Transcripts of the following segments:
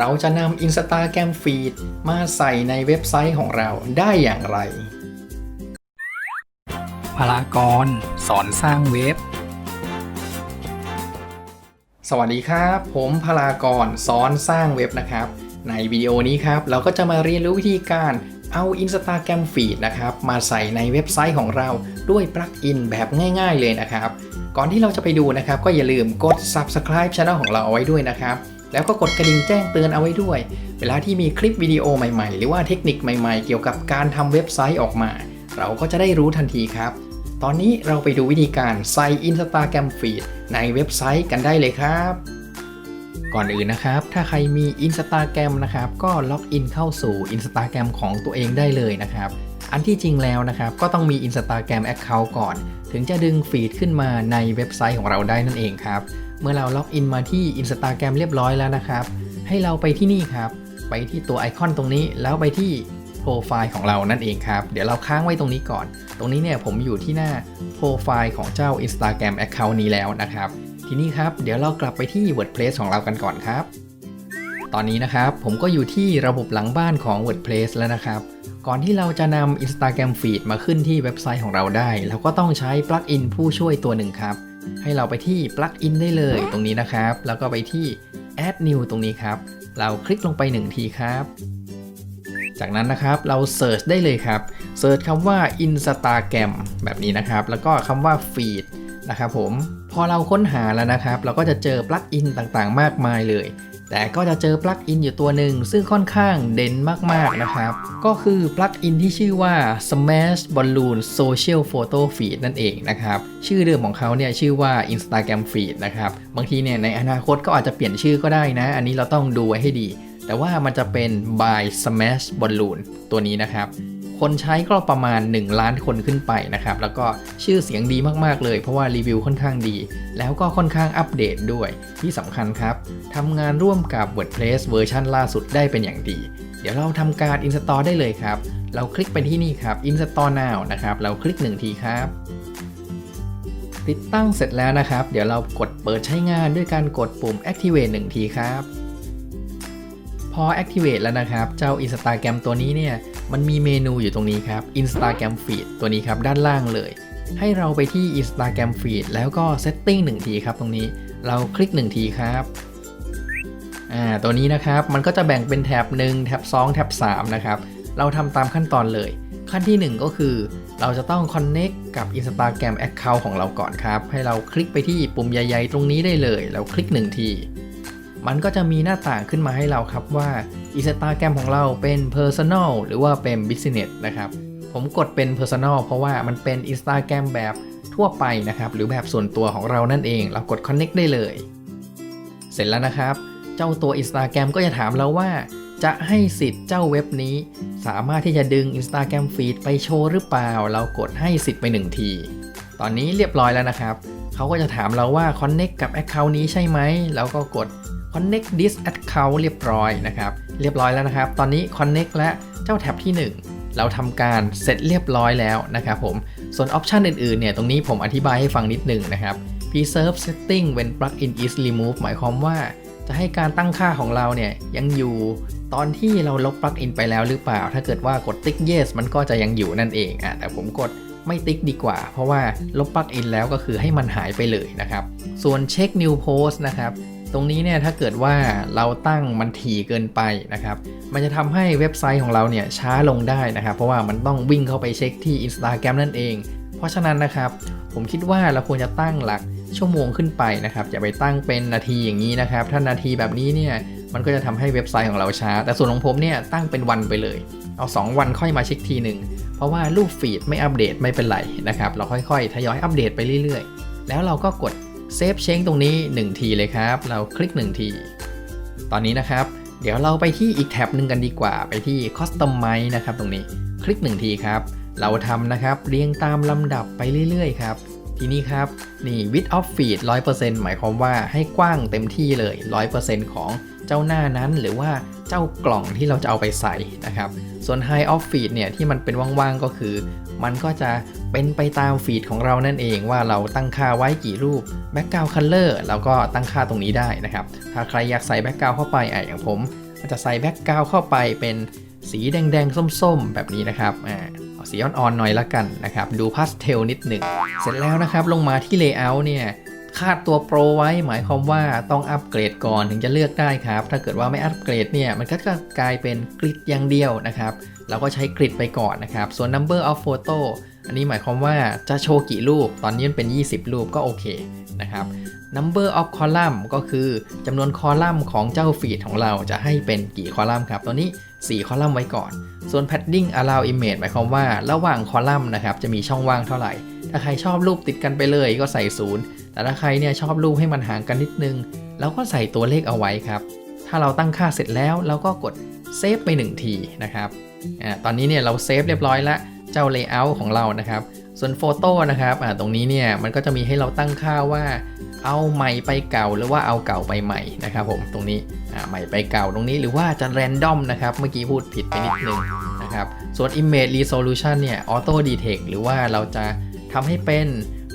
เราจะนำ Instagram Feed มาใส่ในเว็บไซต์ของเราได้อย่างไร พลากร สอนสร้างเว็บ สวัสดีครับ ผมพลากรสอนสร้างเว็บนะครับ ในวิดีโอนี้ครับ เราก็จะมาเรียนรู้วิธีการเอา Instagram Feed นะครับ มาใส่ในเว็บไซต์ของเราด้วยปลั๊กอินแบบง่าย ๆ เลยนะครับ ก่อนที่เราจะไปดูนะครับ ก็อย่าลืมกด subscribe channel ของเราเอาไว้ด้วยนะครับ แล้วก็กดกระดิ่งแจ้งเตือนเอาไว้ด้วย เวลาที่มีคลิปวิดีโอใหม่ๆ หรือว่าเทคนิคใหม่ๆ เกี่ยวกับการทำเว็บไซต์ออกมา เราก็จะได้รู้ทันทีครับ ตอนนี้เราไปดูวิธีการใส่ Instagram Feed ในเว็บไซต์กันได้เลยครับ ก่อนอื่นนะครับ ถ้าใครมี Instagram นะครับ ก็ล็อกอินเข้าสู่ Instagram ของตัวเองได้เลยนะครับอันที่จริงแล้วนะครับ ก็ต้องมี Instagram Account ก่อน ถึงจะดึงฟีดขึ้นมาในเว็บไซต์ของเราได้นั่นเองครับ เมื่อเราล็อกอินมาที่ Instagram เรียบร้อยแล้วนะครับ ให้เราไปที่นี่ครับ ไปที่ตัวไอคอนตรงนี้แล้วไปที่โปรไฟล์ของเรานั่นเองครับ เดี๋ยวเราค้างไว้ตรงนี้ก่อน ตรงนี้เนี่ยผมอยู่ที่หน้าโปรไฟล์ของเจ้า Instagram Account นี้แล้วนะครับ ทีนี้ครับเดี๋ยวเรากลับไปที่ WordPress ของเรากันก่อนครับ ตอนนี้นะครับผมก็อยู่ที่ระบบหลังบ้านของ WordPress แล้วนะครับก่อนที่เราจะนำ Instagram Feed มาขึ้นที่เว็บไซต์ของเราได้ เราก็ต้องใช้ปลั๊กอินผู้ช่วยตัวหนึ่งครับ ให้เราไปที่ปลั๊กอินได้เลยตรงนี้นะครับ แล้วก็ไปที่ add new ตรงนี้ครับ เราคลิกลงไปหนึ่งทีครับ จากนั้นนะครับเราเสิร์ชได้เลยครับเสิร์ชคำว่า Instagram แบบนี้นะครับ แล้วก็คำว่า Feed นะครับผม พอเราค้นหาแล้วนะครับ เราก็จะเจอปลั๊กอินต่างๆ มากมายเลย แต่ก็จะเจอปลั๊กอินอยู่ตัวหนึ่งซึ่งค่อนข้างเด่นมากๆนะครับ ก็คือปลั๊กอินที่ชื่อว่า Smash Balloon Social Photo Feed นั่นเองนะครับ ชื่อเดิมของเขาเนี่ยชื่อว่า Instagram Feed นะครับ บางทีเนี่ยในอนาคตก็อาจจะเปลี่ยนชื่อก็ได้นะ อันนี้เราต้องดูไว้ให้ดี แต่ว่ามันจะเป็น by Smash Balloon ตัวนี้นะครับ คนใช้ก็ประมาณ 1 ล้านคนขึ้นไปนะครับ แล้วก็ชื่อเสียงดีมากๆเลย เพราะว่ารีวิวค่อนข้างดี แล้วก็ค่อนข้างอัปเดตด้วย ที่สำคัญครับทำงานร่วมกับ WordPress เวอร์ชันล่าสุดได้เป็นอย่างดี เดี๋ยวเราทำการ install ได้เลยครับ เราคลิกไปที่นี่ครับ install now นะครับ เราคลิก1ทีครับติดตั้งเสร็จแล้วนะครับ เดี๋ยวเรากดเปิดใช้งานด้วยการกดปุ่ม activate 1ทีครับ พอ activate แล้วนะครับ เจ้า Instagram ตัวนี้เนี่ย มันมีเมนูอยู่ตรงนี้ครับ Instagram Feed ตัวนี้ครับ ด้านล่างเลย ให้เราไปที่ Instagram Feed แล้วก็ Setting 1 ทีครับตรงนี้ เราคลิก 1 ทีครับอ่าตัวนี้นะครับ มันก็จะแบ่งเป็นแท็บ1แท็บ2แท็บ3นะครับ เราทำตามขั้นตอนเลย ขั้นที่ 1 ก็คือ เราจะต้อง Connect กับ Instagram Account ของเราก่อนครับ ให้เราคลิกไปที่ปุ่มใหญ่ ๆ ตรงนี้ได้เลย แล้วคลิก 1 ที มันก็จะมีหน้าต่างขึ้นมาให้เราครับว่า Instagram ของเราเป็น Personal หรือว่าเป็น Business นะครับ ผมกดเป็น Personal เพราะว่ามันเป็น Instagram แบบทั่วไปนะครับ หรือแบบส่วนตัวของเรานั่นเอง เรากด Connect ได้เลย เสร็จแล้วนะครับ เจ้าตัว Instagram ก็จะถามเราว่า จะให้สิทธิ์เจ้าเว็บนี้ สามารถที่จะดึง Instagram Feed ไปโชว์หรือเปล่า เรากดให้สิทธิ์ไป1ที ตอนนี้เรียบร้อยแล้วนะครับเขาก็จะถามเราว่า Connect กับ Account นี้ใช่ไหม แล้วก็กด Connect this account เรียบร้อยนะครับ เรียบร้อยแล้วนะครับ ตอนนี้ Connect และเจ้าแท็บที่ 1 เราทำการเสร็จเรียบร้อยแล้วนะครับผม ส่วนออปชันอื่นๆ เนี่ย ตรงนี้ผมอธิบายให้ฟังนิดหนึ่งนะครับ preserve setting when plugin is removed หมายความว่า จะให้การตั้งค่าของเราเนี่ยยังอยู่ตอนที่เราลบปลั๊กอินไปแล้วหรือเปล่า ถ้าเกิดว่ากดติ๊ก yes มันก็จะยังอยู่นั่นเองอะแต่ผมกดไม่ติ๊กดีกว่า เพราะว่าลบปลั๊กอินแล้วก็คือให้มันหายไปเลยนะครับ ส่วนเช็ค new post นะครับ ตรงนี้เนี่ยถ้าเกิดว่าเราตั้งมันถี่เกินไปนะครับ มันจะทำให้เว็บไซต์ของเราเนี่ยช้าลงได้นะครับ เพราะว่ามันต้องวิ่งเข้าไปเช็คที่ Instagram นั่นเอง เพราะฉะนั้นนะครับ ผมคิดว่าเราควรจะตั้งหลักชั่วโมงขึ้นไปนะครับอย่าไปตั้งเป็นนาทีอย่างนี้นะครับ ถ้านาทีแบบนี้เนี่ยมันก็จะทำให้เว็บไซต์ของเราช้า แต่ส่วนของผมเนี่ยตั้งเป็นวันไปเลย เอา 2 วันค่อยมาเช็คทีหนึ่งเพราะว่ารูปฟีดไม่อัปเดตไม่เป็นไรนะครับ เราค่อยๆ ทยอยอัปเดตไปเรื่อยๆ แล้วเราก็กด เซฟเช้งตรงนี้ 1 ทีเลยครับ เราคลิก 1 ที ตอนนี้นะครับ เดี๋ยวเราไปที่อีกแท็บหนึ่งกันดีกว่า ไปที่ Customize นะครับตรงนี้ คลิก 1 ทีครับ เราทำนะครับเรียงตามลำดับไปเรื่อยๆครับ ทีนี้ครับ นี่ width of feed 100%หมายความว่าให้กว้างเต็มที่เลย 100%ของเจ้าหน้านั้นหรือว่าเจ้ากล่องที่เราจะเอาไปใส่นะครับ ส่วน high of feed เนี่ยที่มันเป็นว่างๆก็คือ มันก็จะ เป็นไปตามฟีดของเรานั่นเองว่าเราตั้งค่าไว้กี่รูป background color เราก็ตั้งค่าตรงนี้ได้นะครับ ถ้าใครอยากใส่ background เข้าไปอะอย่างผมจะใส่แบ็กกราวเข้าไปเป็นสีแดงๆ ส้มๆ แบบนี้นะครับอ่าเอาสีอ่อนๆ หน่อยละกันนะครับ ดูพาสเทลนิดหนึ่ง เสร็จแล้วนะครับลงมาที่ Layout เนี่ยคาดตัวโปรไว้หมายความว่าต้องอัปเกรดก่อนถึงจะเลือกได้ครับ ถ้าเกิดว่าไม่อัปเกรดเนี่ยมันก็จะกลายเป็นกริดอย่างเดียวนะครับ เราก็ใช้กริดไปก่อนนะครับ ส่วน number of photo อันนี้หมายความว่าจะโชว์กี่รูป ตอนนี้มันเป็น 20 รูปก็โอเคนะครับ number of column ก็คือจำนวนคอลัมน์ของเจ้าฟีดของเราจะให้เป็นกี่คอลัมน์ครับ ตัวนี้ 4 คอลัมน์ไว้ก่อน ส่วน padding allow image หมายความว่าระหว่างคอลัมน์นะครับจะมีช่องว่างเท่าไหร่ ถ้าใครชอบรูปติดกันไปเลยก็ใส่ศูนย์แต่ถ้าใครเนี่ยชอบรูปให้มันห่างกันนิดนึงเราก็ใส่ตัวเลขเอาไว้ครับ ถ้าเราตั้งค่าเสร็จแล้วเราก็กดเซฟไป1ทีนะครับอ่าตอนนี้เนี่ยเราเซฟเรียบร้อยแล้ว เจ้า layout ของเรานะครับ ส่วนโฟโต้นะครับอ่าตรงนี้เนี่ยมันก็จะมีให้เราตั้งค่าว่าเอาใหม่ไปเก่าหรือว่าเอาเก่าไปใหม่นะครับผมตรงนี้อ่าใหม่ไปเก่าตรงนี้หรือว่าจะแรนดอมนะครับเมื่อกี้พูดผิดไปนิดนึงนะครับส่วน image resolution เนี่ย auto detect หรือว่าเราจะทำให้เป็น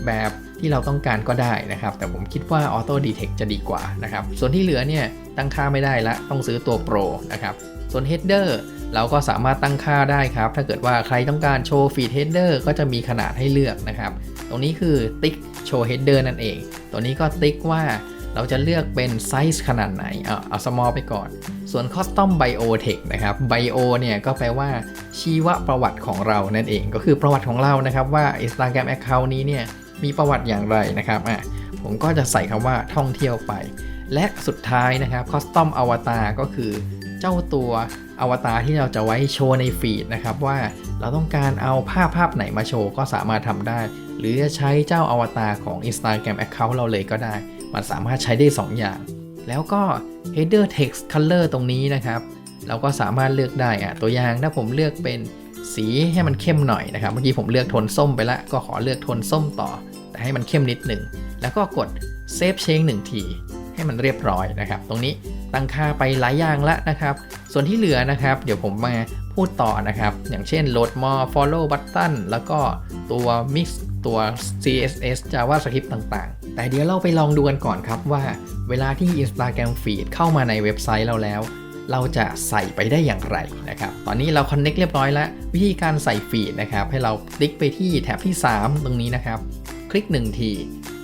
แบบที่เราต้องการก็ได้นะครับ แต่ผมคิดว่า auto detect จะดีกว่านะครับ ส่วนที่เหลือเนี่ยตั้งค่าไม่ได้ละต้องซื้อตัว pro นะครับ ส่วน header เราก็สามารถตั้งค่าได้ครับ ถ้าเกิดว่าใครต้องการโชว์ feed header ก็จะมีขนาดให้เลือกนะครับ ตรงนี้คือติ๊กโชว์ header นั่นเอง ตัวนี้ก็ติ๊กว่าเราจะเลือกเป็นไซส์ขนาดไหน เอาเอา small ไปก่อน ส่วน custom bio text นะครับ bio เนี่ยก็แปลว่าชีวประวัติของเรานั่นเอง ก็คือประวัติของเรานะครับว่า Instagram account นี้เนี่ยมีประวัติอย่างไรนะครับอะผมก็จะใส่คำว่าท่องเที่ยวไป และสุดท้ายนะครับ custom avatar ก็คือ เจ้าตัวอวตารที่เราจะไว้โชว์ในฟีดนะครับว่าเราต้องการเอาภาพภาพไหนมาโชว์ก็สามารถทำได้ หรือจะใช้เจ้าอวตารของ Instagram Account เราเลยก็ได้ มันสามารถใช้ได้ 2 อย่าง แล้วก็ header text color ตรงนี้นะครับ เราก็สามารถเลือกได้อะตัวอย่างถ้าผมเลือกเป็นสีให้มันเข้มหน่อยนะครับ เมื่อกี้ผมเลือกโทนส้มไปแล้วก็ขอเลือกโทนส้มต่อ แต่ให้มันเข้มนิดหนึ่งแล้วก็กด save change หนึ่งทีให้มันเรียบร้อยนะครับ ตรงนี้ ตั้งค่าไปหลายอย่างละนะครับ ส่วนที่เหลือนะครับ เดี๋ยวผมมาพูดต่อนะครับ อย่างเช่น load more follow button แล้วก็ตัว mix ตัว CSS JavaScript ต่างๆ แต่เดี๋ยวเราไปลองดูกันก่อนครับว่า เวลาที่ Instagram Feed เข้ามาในเว็บไซต์เราแล้ว เราจะใส่ไปได้อย่างไรนะครับ ตอนนี้เรา connect เรียบร้อยแล้ว วิธีการใส่ฟีดนะครับ ให้เราคลิกไปที่แท็บที่ 3 ตรงนี้นะครับ คลิก 1 ที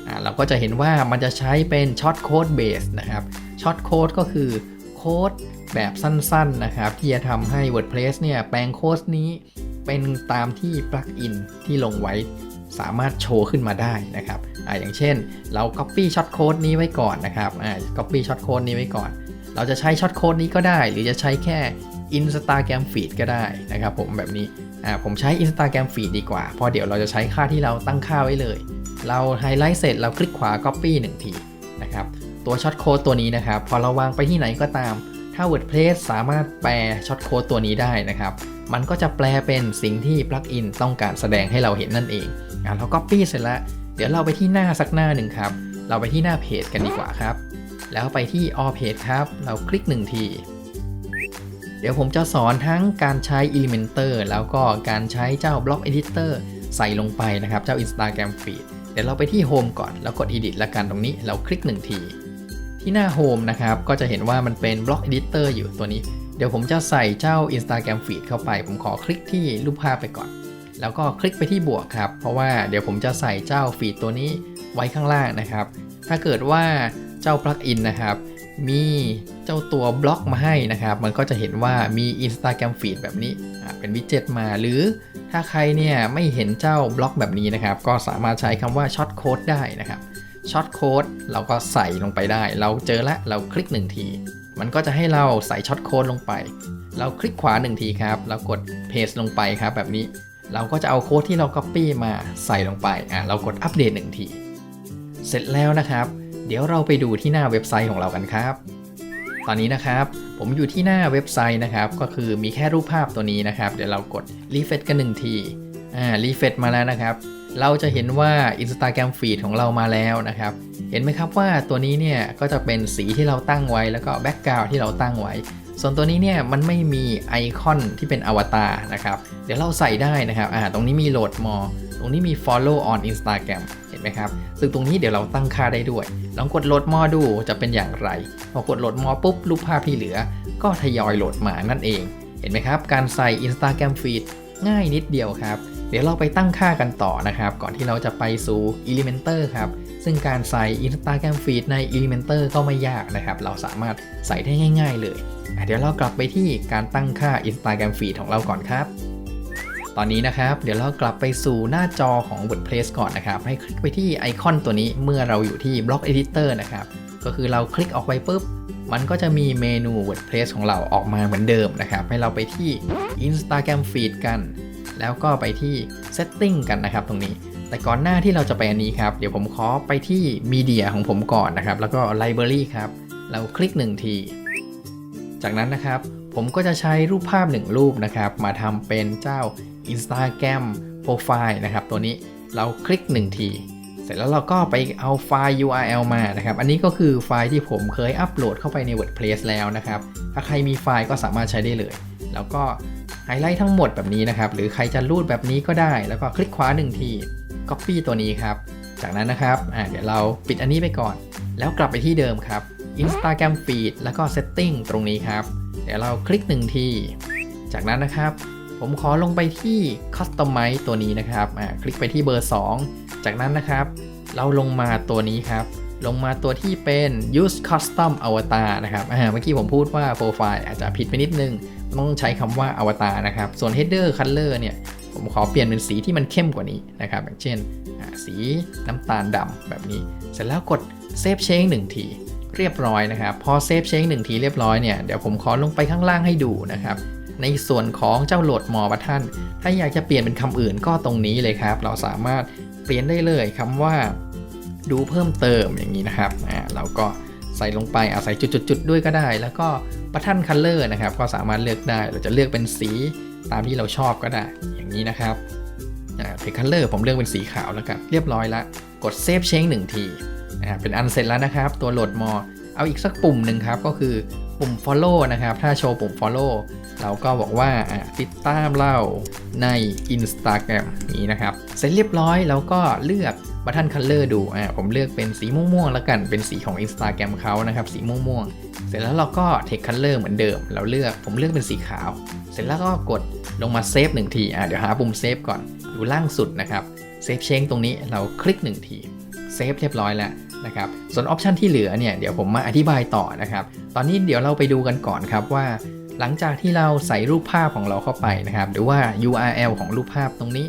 อ่าเราก็จะเห็นว่ามันจะใช้เป็นช็อตโค้ดเบสนะครับ ช็อตโค้ดก็คือโค้ดแบบสั้นๆนะครับ ที่จะทำให้ WordPress เนี่ยแปลงโค้ดนี้เป็นตามที่ปลั๊กอินที่ลงไว้สามารถโชว์ขึ้นมาได้นะครับอ่าอย่างเช่น เรา Copy ช็อตโค้ดนี้ไว้ก่อนนะครับอ่า Copy ช็อตโค้ดนี้ไว้ก่อน เราจะใช้ช็อตโค้ดนี้ก็ได้ หรือจะใช้แค่ Instagram Feed ก็ได้นะครับ ผมแบบนี้อ่าผมใช้ Instagram Feed ดีกว่า เพราะเดี๋ยวเราจะใช้ค่าที่เราตั้งค่าไว้เลย เราไฮไลท์เสร็จเราคลิกขวา Copy 1 ทีนะครับ ตัวช็อตโค้ดตัวนี้นะครับ พอเราวางไปที่ไหนก็ตาม ถ้า WordPress สามารถแปลช็อตโค้ดตัวนี้ได้นะครับ มันก็จะแปลเป็นสิ่งที่ปลั๊กอินต้องการแสดงให้เราเห็นนั่นเองอะเรา Copy เสร็จแล้ว เดี๋ยวเราไปที่หน้าสักหน้าหนึ่งครับ เราไปที่หน้าเพจกันดีกว่าครับ แล้วไปที่ all page ครับ เราคลิก1ที เดี๋ยวผมจะสอนทั้งการใช้ Elementor แล้วก็การใช้เจ้า Block Editor ใส่ลงไปนะครับ เจ้า Instagram Feed เดี๋ยวเราไปที่ Home ก่อน แล้วกด Edit ละกันตรงนี้ เราคลิก1ที ที่หน้า Home นะครับ ก็จะเห็นว่ามันเป็น Block Editor อยู่ตัวนี้ เดี๋ยวผมจะใส่เจ้า Instagram Feed เข้าไป ผมขอคลิกที่รูปภาพไปก่อน แล้วก็คลิกไปที่บวกครับ เพราะว่าเดี๋ยวผมจะใส่เจ้าฟีดตัวนี้ไว้ข้างล่างนะครับ ถ้าเกิดว่าเจ้าปลั๊กอินนะครับ มีเจ้าตัวบล็อกมาให้นะครับ มันก็จะเห็นว่ามี Instagram Feed แบบนี้ เป็นวิดเจ็ตมา หรือถ้าใครเนี่ยไม่เห็นเจ้าบล็อกแบบนี้นะครับ ก็สามารถใช้คำว่าช็อตโค้ดได้นะครับ ช็อตโค้ดเราก็ใส่ลงไปได้ เราเจอแล้วเราคลิก1ที มันก็จะให้เราใส่ช็อตโค้ดลงไป เราคลิกขวา1ทีครับ เรากด paste ลงไปครับ แบบนี้เราก็จะเอาโค้ดที่เรา Copy มาใส่ลงไปอะเรากดอัปเดต1ที เสร็จแล้วนะครับ เดี๋ยวเราไปดูที่หน้าเว็บไซต์ของเรากันครับ ตอนนี้นะครับผมอยู่ที่หน้าเว็บไซต์นะครับ ก็คือมีแค่รูปภาพตัวนี้นะครับ เดี๋ยวเรากดรีเฟ h กัน1ทีอ่ารีเฟ h มาแล้วนะครับ เราจะเห็นว่า Instagram Feed ของเรามาแล้วนะครับ เห็นไหมครับว่าตัวนี้เนี่ยก็จะเป็นสีที่เราตั้งไว้แล้วก็แบ็กกราวที่เราตั้งไว้ ส่วนตัวนี้เนี่ยมันไม่มีไอคอนที่เป็นอวตารนะครับ เดี๋ยวเราใส่ได้นะครับอ่าตรงนี้มีโหลดมอตรงนี้มี follow on Instagram เห็นไหมครับ ซึ่งตรงนี้เดี๋ยวเราตั้งค่าได้ด้วย ลองกดโหลดมอดูจะเป็นอย่างไร พอกดโหลดมอปุ๊บรูปภาพที่เหลือ ก็ก็ทยอยโหลดมานั่นเอง เห็นไหมครับ การใส่ Instagram Feed ง่ายนิดเดียวครับ เดี๋ยวเราไปตั้งค่ากันต่อนะครับ ก่อนที่เราจะไปสู่ Elementor ครับ ซึ่งการใส่ Instagram Feed ใน Elementor ก็ไม่ยากนะครับ เราสามารถใส่ได้ง่าย ๆ เลย เดี๋ยวเรากลับไปที่การตั้งค่า Instagram Feed ของเราก่อนครับตอนนี้นะครับ เดี๋ยวเรากลับไปสู่หน้าจอของ WordPress ก่อนนะครับ ให้คลิกไปที่ไอคอนตัวนี้เมื่อเราอยู่ที่ Block Editor นะครับ ก็คือเราคลิกออกไปปุ๊บ มันก็จะมีเมนู WordPress ของเราออกมาเหมือนเดิมนะครับ ให้เราไปที่ Instagram Feed กัน แล้วก็ไปที่ Setting กันนะครับตรงนี้ แต่ก่อนหน้าที่เราจะไปอันนี้ครับ เดี๋ยวผมขอไปที่ Media ของผมก่อนนะครับ แล้วก็ Library ครับ เราคลิก 1 ที จากนั้นนะครับ ผมก็จะใช้รูปภาพ 1 รูปนะครับ มาทำเป็นเจ้า Instagram Profile นะครับ ตัวนี้เราคลิก 1 ทีเสร็จแล้วเราก็ไปเอาไฟล์ URL มานะครับ อันนี้ก็คือไฟล์ที่ผมเคยอัปโหลดเข้าไปใน WordPress แล้วนะครับ ถ้าใครมีไฟล์ก็สามารถใช้ได้เลย แล้วก็ ไฮไลท์ทั้งหมดแบบนี้นะครับ หรือใครจะรูดแบบนี้ก็ได้ แล้วก็คลิกขวา1ที Copy ตัวนี้ครับ จากนั้นนะครับอ่าเดี๋ยวเราปิดอันนี้ไปก่อน แล้วกลับไปที่เดิมครับ Instagram Feed แล้วก็ Setting ตรงนี้ครับ เดี๋ยวเราคลิก1ที จากนั้นนะครับ ผมขอลงไปที่ Customize ตัวนี้นะครับอ่าคลิกไปที่เบอร์ 2 จากนั้นนะครับ เราลงมาตัวนี้ครับลงมาตัวที่เป็น use custom avatar นะครับอ่าเมื่อกี้ผมพูดว่า profile อาจจะผิดไปนิดนึง ต้องใช้คำว่า avatar นะครับ ส่วน header color เนี่ยผมขอเปลี่ยนเป็นสีที่มันเข้มกว่านี้นะครับ อย่างเช่นสีน้ำตาลดำแบบนี้ เสร็จแล้วกด save change 1ทีเรียบร้อยนะครับ พอ save change 1ทีเรียบร้อยเนี่ยเดี๋ยวผมขอลงไปข้างล่างให้ดูนะครับในส่วนของเจ้าโหลดมอบัตทันถ้าอยากจะเปลี่ยนเป็นคำอื่นก็ตรงนี้เลยครับ เราสามารถเปลี่ยนได้เลยคำว่าดูเพิ่มเติมอย่างนี้นะครับอ่าเราก็ ใส่ลงไปอาศัยจุดๆด้วยก็ได้ แล้วก็บัตทันคัลเลอร์นะครับ ก็สามารถเลือกได้ เราจะเลือกเป็นสีตามที่เราชอบก็ได้ อย่างนี้นะครับอ่าเทคคัลเลอร์ผมเลือกเป็นสีขาวแล้วกัน เรียบร้อยล้วกดเซฟเชงหนึ่งทีอ่าเป็นอันเสร็จแล้วนะครับ ตัวโหลดมอ เอาอีกสักปุ่มหนึ่งครับ ก็คือปุ่ม follow นะครับ ถ้าโชว์ปุ่ม follow เราก็บอกว่าอ่าติดตามเราใน Instagram นี้นะครับ เสร็จเรียบร้อยแล้วก็เลือก บัตทันคัลเลอร์ดูอ่าผมเลือกเป็นสีม่วงๆแล้วกันเป็นสีของ Instagram เขานะครับสีม่วงๆ เสร็จแล้วเราก็ Text Color เหมือนเดิม เราเลือกผมเลือกเป็นสีขาว เสร็จแล้วก็กดลงมาเซฟหนึ่งทีอ่าเดี๋ยวหาปุ่มเซฟก่อนอยู่ล่างสุดนะครับเซฟเชงตรงนี้เราคลิกหนึ่งทีเซฟเรียบร้อยแล้วนะครับส่วนออปชันที่เหลือเนี่ยเดี๋ยวผมมาอธิบายต่อนะครับตอนนี้เดี๋ยวเราไปดูกันก่อนครับว่า หลังจากที่เราใส่รูปภาพของเราเข้าไปนะครับหรือว่า URL ของรูปภาพตรงนี้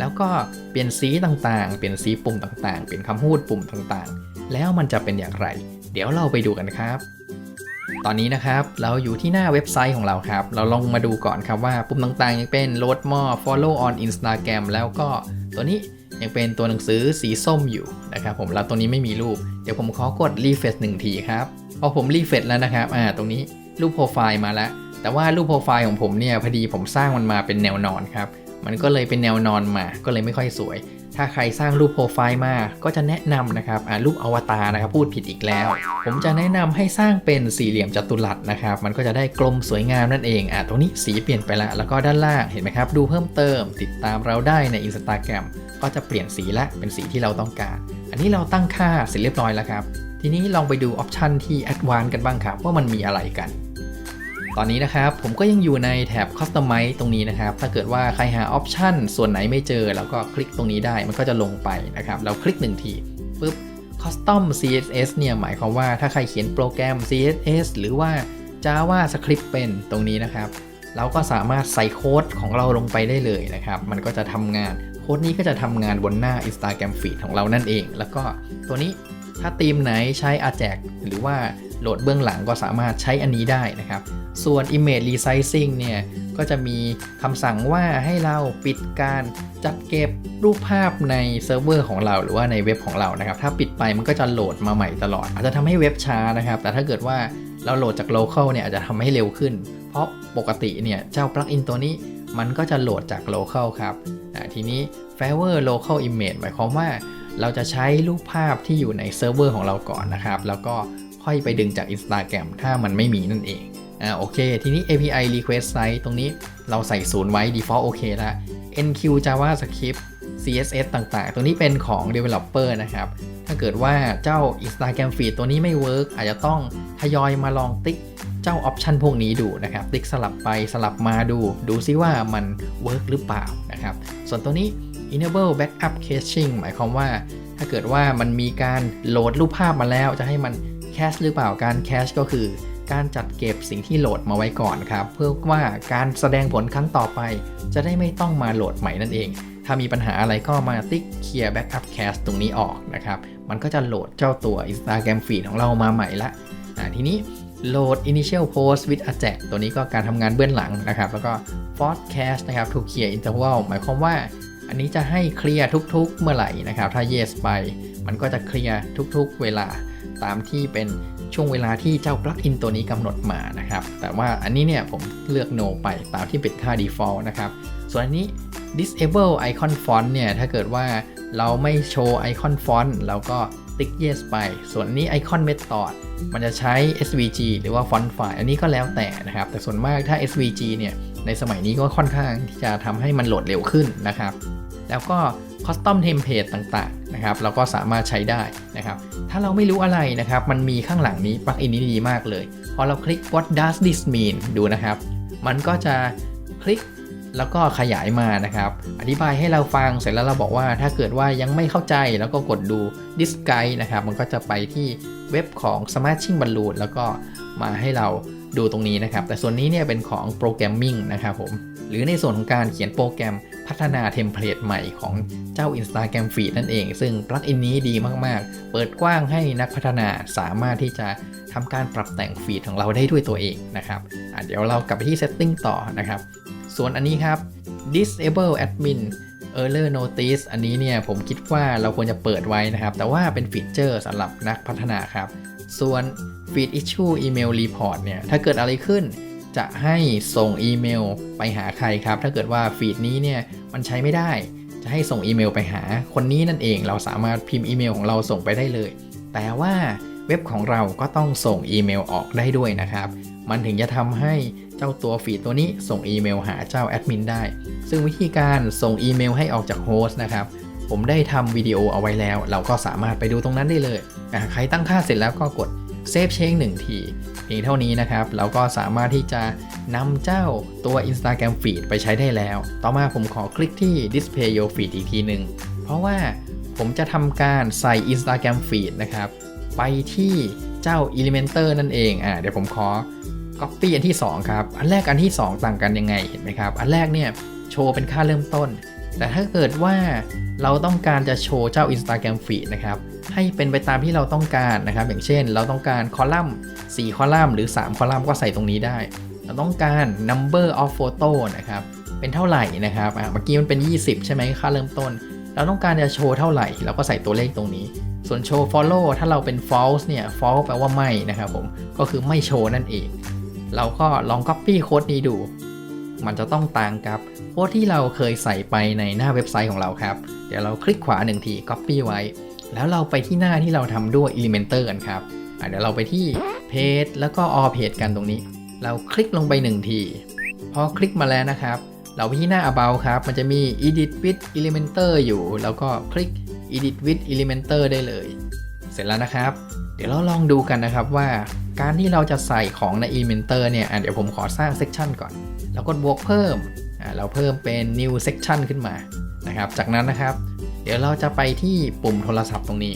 แล้วก็เปลี่ยนสีต่างๆ เปลี่ยนสีปุ่มต่างๆ เปลี่ยนคำพูดปุ่มต่างๆ แล้วมันจะเป็นอย่างไร เดี๋ยวเราไปดูกันครับ ตอนนี้นะครับเราอยู่ที่หน้าเว็บไซต์ของเราครับ เราลองมาดูก่อนครับว่าปุ่มต่างๆ ยังเป็น load more follow on Instagram แล้วก็ตัวนี้ยังเป็นตัวหนังสือสีส้มอยู่นะครับผมแล้วตัวนี้ไม่มีรูป เดี๋ยวผมขอกด refresh หนึ่งทีครับพอผม refresh แล้วนะครับอ่าตรงนี้รูปโปรไฟล์มาแล้วแต่ว่ารูปโปรไฟล์ของผมเนี่ยพอดีผมสร้างมันมาเป็นแนวนอนครับ มันก็เลยเป็นแนวนอนมา ก็เลยไม่ค่อยสวย ถ้าใครสร้างรูปโปรไฟล์มา ก็จะแนะนำนะครับรูปอวตารนะครับ พูดผิดอีกแล้ว ผมจะแนะนำให้สร้างเป็นสี่เหลี่ยมจัตุรัสนะครับ มันก็จะได้กลมสวยงามนั่นเอง อะ ตรงนี้สีเปลี่ยนไปละ แล้วก็ด้านล่างเห็นไหมครับ ดูเพิ่มเติม ติดตามเราได้ใน Instagram ก็จะเปลี่ยนสีละ เป็นสีที่เราต้องการ อันนี้เราตั้งค่าเสร็จเรียบร้อยแล้วครับ ทีนี้ลองไปดูออปชันที่ Advanced กันบ้างครับ ว่ามันมีอะไรกัน ตอนนี้นะครับผมก็ยังอยู่ในแถบ Customize ตรงนี้นะครับ ถ้าเกิดว่าใครหาออปชันส่วนไหนไม่เจอ แล้วก็คลิกตรงนี้ได้มันก็จะลงไปนะครับ เราคลิกหนึ่งทีปุ๊บ Custom CSS เนี่ยหมายความว่าถ้าใครเขียนโปรแกรม CSS หรือว่า JavaScript เป็นตรงนี้นะครับ เราก็สามารถใส่โค้ดของเราลงไปได้เลยนะครับ มันก็จะทำงานโค้ดนี้ก็จะทำงานบนหน้า Instagram Feed ของเรานั่นเอง แล้วก็ตัวนี้ถ้าทีมไหนใช้ Ajax หรือว่าโหลดเบื้องหลังก็สามารถใช้อันนี้ได้นะครับ ส่วน Image Resizing เนี่ย ก็จะมีคำสั่งว่าให้เราปิดการจัดเก็บรูปภาพในเซิร์ฟเวอร์ของเราหรือว่าในเว็บของเรานะครับ ถ้าปิดไปมันก็จะโหลดมาใหม่ตลอด อาจจะทำให้เว็บช้านะครับ แต่ถ้าเกิดว่าเราโหลดจาก local เนี่ยอาจจะทำให้เร็วขึ้น เพราะปกติเนี่ย เจ้าปลั๊กอินตัวนี้มันก็จะโหลดจาก local ครับทีนี้ favor local image หมายความว่าเราจะใช้รูปภาพที่อยู่ในเซิร์ฟเวอร์ของเราก่อนนะครับ แล้วก็ค่อยไปดึงจาก Instagram ถ้ามันไม่มีนั่นเอง อ่าโอเค ทีนี้ API request site ตรงนี้เราใส่ศูนย์ไว้ default โอเคล้ว NQ JavaScript CSS ต่างๆตรงนี้เป็นของ developer นะครับ ถ้าเกิดว่าเจ้า Instagram feed ตัวนี้ไม่ work อาจจะต้องทยอยมาลองติ๊กเจ้าออปชันพวกนี้ดูนะครับ ติ๊กสลับไปสลับมาดู ดูซิว่ามันเวิร์กหรือเปล่านะครับ ส่วนตัวนี้ enable backup caching หมายความว่า ถ้าเกิดว่ามันมีการโหลดรูปภาพมาแล้วจะให้มันแคชหรือเปล่าการแคชก็คือ การจัดเก็บสิ่งที่โหลดมาไว้ก่อนครับ เพื่อว่าการแสดงผลครั้งต่อไป จะได้ไม่ต้องมาโหลดใหม่นั่นเอง ถ้ามีปัญหาอะไรก็มาติ๊กเคลียร์ backup cache ตรงนี้ออกนะครับ มันก็จะโหลดเจ้าตัว Instagram feed ของเรามาใหม่ละทีนี้โหลด initial post with a jack ตัวนี้ก็การทำงานเบื้องหลังนะครับ แล้วก็ force cache นะครับ to clear interval หมายความว่า อันนี้จะให้เคลียร์ทุกๆ เมื่อไหร่นะครับ ถ้า yes ไป มันก็จะเคลียร์ทุกๆ เวลาตามที่เป็น ช่วงเวลาที่เจ้า plugin ตัวนี้กำหนดมานะครับ แต่ว่าอันนี้เนี่ยผมเลือก no ไปตามที่เป็นค่า default นะครับ ส่วนอันนี้ disable icon font เนี่ยถ้าเกิดว่าเราไม่โชว์ icon font เราก็ติ๊ก yes ไป ส่วนนี้ icon method มันจะใช้ svg หรือว่า font file อันนี้ก็แล้วแต่นะครับ แต่ส่วนมากถ้า svg เนี่ยในสมัยนี้ก็ค่อนข้างที่จะทำให้มันโหลดเร็วขึ้นนะครับ แล้วก็ custom template ต่างๆนะครับเราก็สามารถใช้ได้นะครับ ถ้าเราไม่รู้อะไรนะครับ มันมีข้างหลังนี้ปลั๊กอินนี้ดีมากเลย พอเราคลิก what does this mean ดูนะครับ มันก็จะคลิกแล้วก็ขยายมานะครับ อธิบายให้เราฟังเสร็จแล้วเราบอกว่าถ้าเกิดว่ายังไม่เข้าใจแล้วก็กดดู this guide นะครับ มันก็จะไปที่เว็บของ Smashing Balloon แล้วก็มาให้เราดูตรงนี้นะครับ แต่ส่วนนี้เนี่ยเป็นของโปรแกรมมิ่งนะครับผม หรือในส่วนของการเขียนโปรแกรม พัฒนาเทมเพลตใหม่ของเจ้า Instagram Feed นั่นเอง ซึ่งปลั๊กอินนี้ดีมากๆ เปิดกว้างให้นักพัฒนาสามารถที่จะทำการปรับแต่งฟีดของเราได้ด้วยตัวเองนะครับเดี๋ยวเรากลับไปที่ Setting ต่อนะครับ ส่วนอันนี้ครับ disable admin error notice อันนี้เนี่ยผมคิดว่าเราควรจะเปิดไว้นะครับ แต่ว่าเป็นฟีเจอร์สำหรับนักพัฒนาครับ ส่วน feed issue email report เนี่ยถ้าเกิดอะไรขึ้น จะให้ส่งอีเมลไปหาใครครับ ถ้าเกิดว่าฟีดนี้เนี่ยมันใช้ไม่ได้ จะให้ส่งอีเมลไปหาคนนี้นั่นเอง เราสามารถพิมพ์อีเมลของเราส่งไปได้เลย แต่ว่าเว็บของเราก็ต้องส่งอีเมลออกได้ด้วยนะครับ มันถึงจะทำให้เจ้าตัวฟีดตัวนี้ส่งอีเมลหาเจ้าแอดมินได้ ซึ่งวิธีการส่งอีเมลให้ออกจากโฮสต์นะครับผมได้ทำวิดีโอเอาไว้แล้ว เราก็สามารถไปดูตรงนั้นได้เลย ใครตั้งค่าเสร็จแล้วก็กด เซฟเชงหนึ่งทีเพียงเท่านี้นะครับ เราก็สามารถที่จะนำเจ้าตัว Instagram Feed ไปใช้ได้แล้ว ต่อมาผมขอคลิกที่ Display Your Feed อีกทีหนึ่ง เพราะว่าผมจะทำการใส่ Instagram Feed นะครับ ไปที่เจ้า Elementor นั่นเอง อ่าเดี๋ยวผมขอ Copy อันที่ 2 ครับ อันแรกอันที่ 2 ต่างกันยังไงเห็นไหมครับ อันแรกเนี่ยโชว์เป็นค่าเริ่มต้น แต่ถ้าเกิดว่าเราต้องการจะโชว์เจ้า Instagram Feed นะครับให้เป็นไปตามที่เราต้องการนะครับ อย่างเช่น เราต้องการคอลัมน์4คอลัมน์หรือ 3 คอลัมน์ก็ใส่ตรงนี้ได้ เราต้องการ number of photo นะครับ เป็นเท่าไหร่นะครับอะเมื่อกี้มันเป็น 20 ใช่ไหมค่าเริ่มต้น เราต้องการจะโชว์เท่าไหร่ เราก็ใส่ตัวเลขตรงนี้ ส่วนโชว์ follow ถ้าเราเป็น false เนี่ย false แปลว่าไม่นะครับผม ก็คือไม่โชว์นั่นเอง เราก็ลอง copy โค้ดนี้ดู มันจะต้องต่างกับโค้ดที่เราเคยใส่ไปในหน้าเว็บไซต์ของเราครับ เดี๋ยวเราคลิกขวาหนึ่งที copy ไว้ แล้วเราไปที่หน้าที่เราทำด้วย Elementor กันครับเดี๋ยวเราไปที่ Page แล้วก็ All Page กันตรงนี้ เราคลิกลงไปหนึ่งทีพอคลิกมาแล้วนะครับ เราไปที่หน้า About ครับ มันจะมี Edit with Elementor อยู่ แล้วก็คลิก Edit with Elementor ได้เลย เสร็จแล้วนะครับ เดี๋ยวเราลองดูกันนะครับว่าการที่เราจะใส่ของใน Elementor เนี่ยเดี๋ยวผมขอสร้าง Section ก่อน แล้วกดบวกเพิ่ม เราเพิ่มเป็น New Section ขึ้นมานะครับ จากนั้นนะครับ ดี๋ยวเราจะไปที่ปุ่มโทรศัพท์ตรงนี้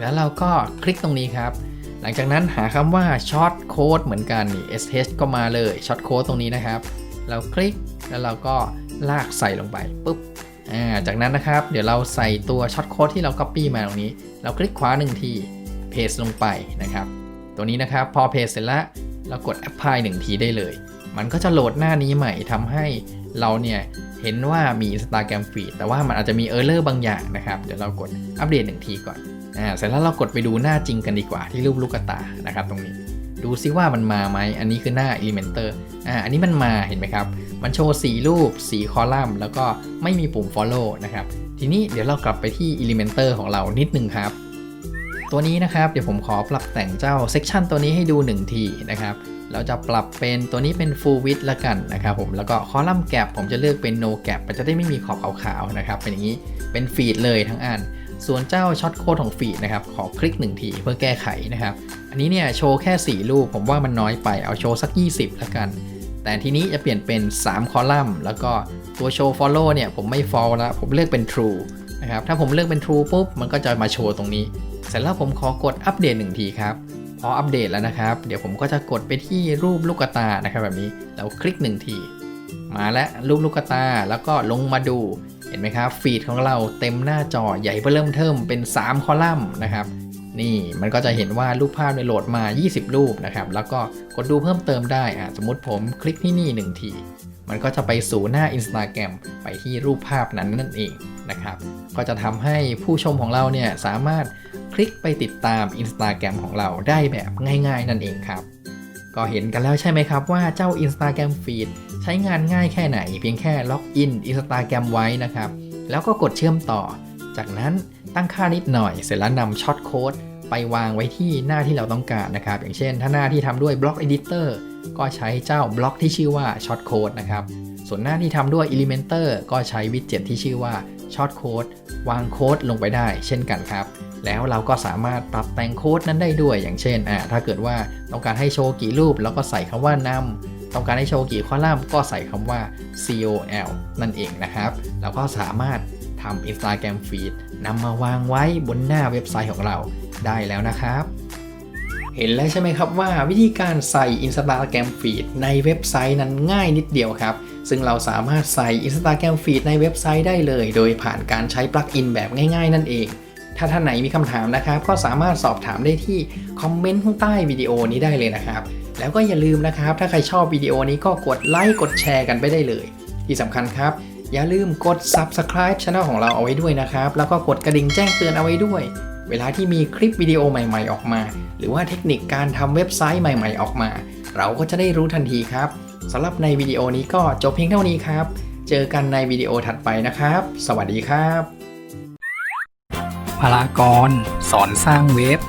แล้วเราก็คลิกตรงนี้ครับ หลังจากนั้นหาคำว่า Short Code เหมือนกันนี่ sh ก็มาเลย Short Code ตรงนี้นะครับ เราคลิกแล้วเราก็ลากใส่ลงไปปุ๊บาจากนั้นนะครับ เดี๋ยวเราใส่ตัวช็อตโค้ดที่เรา Copy มาตรงนี้ เราคลิกขวาหนึ่งที Paste ลงไปนะครับ ตัวนี้นะครับพอ Paste เสร็จแล้วเรากด Apply หนึ่งทีได้เลย มันก็จะโหลดหน้านี้ใหม่ทำให้เราเนี่ย เห็นว่ามี Instagram Feed แต่ว่ามันอาจจะมี Error บางอย่างนะครับ เดี๋ยวเรากดอัปเดตหนึ่งทีก่อนอ่าเสร็จแล้วเรากดไปดูหน้าจริงกันดีกว่าที่รูปลูกตานะครับตรงนี้ ดูซิว่ามันมาไหมอันนี้คือหน้า Elementor อ่าอันนี้มันมาเห็นไหมครับ มันโชว์4รูป4คอลัมน์ แล้วก็ไม่มีปุ่ม follow นะครับทีนี้เดี๋ยวเรากลับไปที่ Elementor ของเรานิดนึงครับ ตัวนี้นะครับเดี๋ยวผมขอปรับแต่งเจ้า section ตัวนี้ให้ดู1ทีนะครับ เราจะปรับเป็นตัวนี้เป็น full width ละกันนะครับผมแล้วก็คอลัมน์ gap ผมจะเลือกเป็น no gap มันจะได้ไม่มีขอบขาวๆนะครับเป็นอย่างนี้เป็นฟีดเลยทั้งอัน ส่วนเจ้าช็อตโค้ดของฟีดนะครับขอคลิก1ทีเพื่อแก้ไขนะครับอันนี้เนี่ยโชว์แค่ 4 รูปผมว่ามันน้อยไปเอาโชว์สัก 20แล้วกัน แต่ทีนี้จะเปลี่ยนเป็น 3 คอลัมน์ แล้วก็ตัวโชว์ follow เนี่ยผมไม่ follow แล้วผมเลือกเป็น true นะครับถ้าผมเลือกเป็น true ปุ๊บมันก็จะมาโชว์ตรงนี้ เสร็จแล้วผมขอกดอัปเดตหนึ่งทีครับ พออัปเดตแล้วนะครับ เดี๋ยวผมก็จะกดไปที่รูปลูกตานะครับแบบนี้แล้วคลิกหนึ่งทีมาแล้วรูปลูกตาแล้วก็ลงมาดูเห็นไหมครับฟีดของเราเต็มหน้าจอใหญ่เพื่อเริ่มเทิมเป็น 3 คอลัมน์นะครับนี่มันก็จะเห็นว่ารูปภาพในโหลดมา 20 รูปนะครับ แล้วก็กดดูเพิ่มเติมได้อะสมมติผมคลิกที่นี่หนึ่งที มันก็จะไปสู่หน้า Instagram ไปที่รูปภาพนั้นนั่นเองนะครับ ก็จะทำให้ผู้ชมของเราเนี่ยสามารถ คลิกไปติดตาม Instagram ของเราได้แบบง่ายๆ นั่นเองครับ ก็เห็นกันแล้วใช่ไหมครับว่าเจ้า Instagram Feed ใช้งานง่ายแค่ไหน เพียงแค่ล็อกอิน Instagram ไว้นะครับ แล้วก็กดเชื่อมต่อ จากนั้นตั้งค่านิดหน่อย เสร็จแล้วนำช็อตโค้ดไปวางไว้ที่หน้าที่เราต้องการนะครับ อย่างเช่น ถ้าหน้าที่ทำด้วย Block Editor ก็ใช้เจ้าบล็อกที่ชื่อว่าช็อตโค้ดนะครับ ส่วนหน้าที่ทำด้วย Elementor ก็ใช้วิดเจ็ตที่ชื่อว่าช็อตโค้ดวางโค้ดลงไปได้เช่นกันครับ แล้วเราก็สามารถปรับแต่งโค้ดนั้นได้ด้วย อย่างเช่นอ่าถ้าเกิดว่าต้องการให้โชว์กี่รูป แล้วก็ใส่คำว่านำต้องการให้โชว์กี่คอลัมน์ก็ใส่คำว่า col นั่นเองนะครับ แล้วก็สามารถทำ Instagram Feed นำมาวางไว้บนหน้าเว็บไซต์ของเราได้แล้วนะครับ เห็นแล้วใช่ไหมครับว่าวิธีการใส่ Instagram Feed ในเว็บไซต์นั้นง่ายนิดเดียวครับ ซึ่งเราสามารถใส่ Instagram Feed ในเว็บไซต์ได้เลย โดยผ่านการใช้ปลั๊กอินแบบง่าย ๆ นั่นเอง ถ้าท่านไหนมีคำถามนะครับ ก็สามารถสอบถามได้ที่คอมเมนต์ข้างใต้วิดีโอนี้ได้เลยนะครับ แล้วก็อย่าลืมนะครับ ถ้าใครชอบวิดีโอนี้ก็กดไลค์กดแชร์กันไปได้เลย ที่สำคัญครับ อย่าลืมกด Subscribe Channel ของเราเอาไว้ด้วยนะครับ แล้วก็กดกระดิ่งแจ้งเตือนเอาไว้ด้วย เวลาที่มีคลิปวิดีโอใหม่ ๆ ออกมา หรือว่าเทคนิคการทำเว็บไซต์ใหม่ ๆ ออกมา เราก็จะได้รู้ทันทีครับสำหรับในวิดีโอนี้ก็จบเพียงเท่านี้ครับ เจอกันในวิดีโอถัดไปนะครับ สวัสดีครับ พลากรสอนสร้างเว็บ